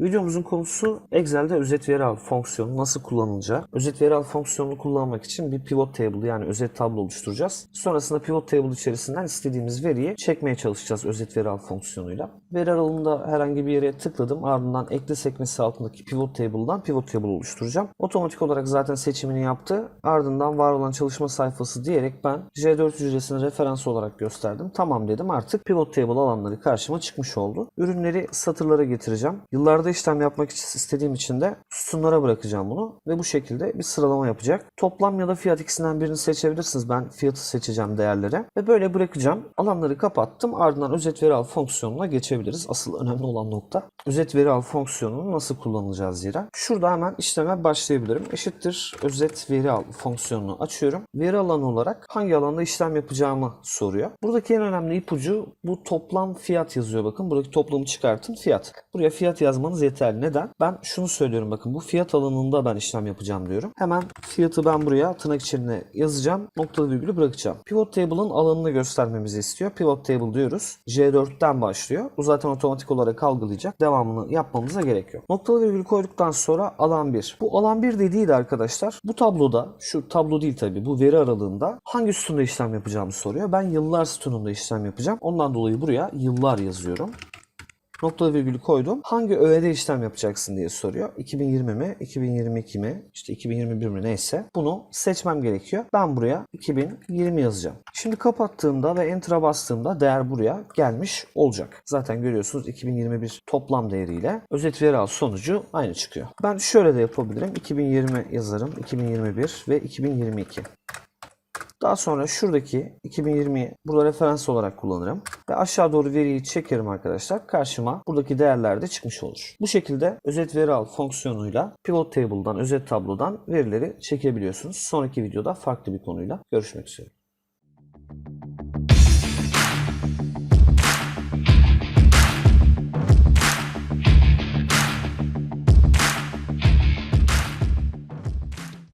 Videomuzun konusu Excel'de özet veri al fonksiyonu nasıl kullanılacağı. Özet veri al fonksiyonunu kullanmak için bir pivot table yani özet tablo oluşturacağız. Sonrasında pivot table içerisinden istediğimiz veriyi çekmeye çalışacağız özet veri al fonksiyonuyla. Veri aralığında herhangi bir yere tıkladım. Ardından ekle sekmesi altındaki pivot table'dan pivot table oluşturacağım. Otomatik olarak zaten seçimini yaptı. Ardından var olan çalışma sayfası diyerek ben J4 hücresini referans olarak gösterdim. Tamam dedim artık pivot table alanları karşıma çıkmış oldu. Ürünleri satırlara getireceğim. Yıllarda işlem yapmak istediğim için de sütunlara bırakacağım bunu ve bu şekilde bir sıralama yapacak. Toplam ya da fiyat ikisinden birini seçebilirsiniz. Ben fiyatı seçeceğim değerlere ve böyle bırakacağım. Alanları kapattım. Ardından özet veri al fonksiyonuna geçebiliriz. Asıl önemli olan nokta özet veri al fonksiyonunu nasıl kullanacağız zira. Şurada hemen işleme başlayabilirim. Eşittir özet veri al fonksiyonunu açıyorum. Veri alanı olarak hangi alanda işlem yapacağımı soruyor. Buradaki en önemli ipucu bu toplam fiyat yazıyor bakın. Buradaki toplamı çıkartın fiyat. Buraya fiyat yazmanız yeterli. Neden? Ben şunu söylüyorum bakın bu fiyat alanında ben işlem yapacağım diyorum. Hemen fiyatı ben buraya tırnak içine yazacağım. Noktalı virgülü bırakacağım. Pivot table'ın alanını göstermemizi istiyor. Pivot table diyoruz. J4'ten başlıyor. Bu zaten otomatik olarak algılayacak. Devamını yapmamıza gerek yok. Noktalı virgül koyduktan sonra alan 1. Bu alan 1 dediği de arkadaşlar bu tabloda şu tablo değil tabi bu veri aralığında hangi sütunda işlem yapacağımı soruyor. Ben yıllar sütununda işlem yapacağım. Ondan dolayı buraya yıllar yazıyorum. Nokta virgülü koydum. Hangi öğede işlem yapacaksın diye soruyor. 2020 mi, 2022 mi, işte 2021 mi neyse. Bunu seçmem gerekiyor. Ben buraya 2020 yazacağım. Şimdi kapattığımda ve Enter'a bastığımda değer buraya gelmiş olacak. Zaten görüyorsunuz 2021 toplam değeriyle özet veri al sonucu aynı çıkıyor. Ben şöyle de yapabilirim. 2020 yazarım, 2021 ve 2022. Daha sonra şuradaki 2020'yi burada referans olarak kullanırım. Ve aşağı doğru veriyi çekerim arkadaşlar. Karşıma buradaki değerler de çıkmış olur. Bu şekilde özet veri al fonksiyonuyla pivot table'dan, özet tablodan verileri çekebiliyorsunuz. Sonraki videoda farklı bir konuyla görüşmek üzere.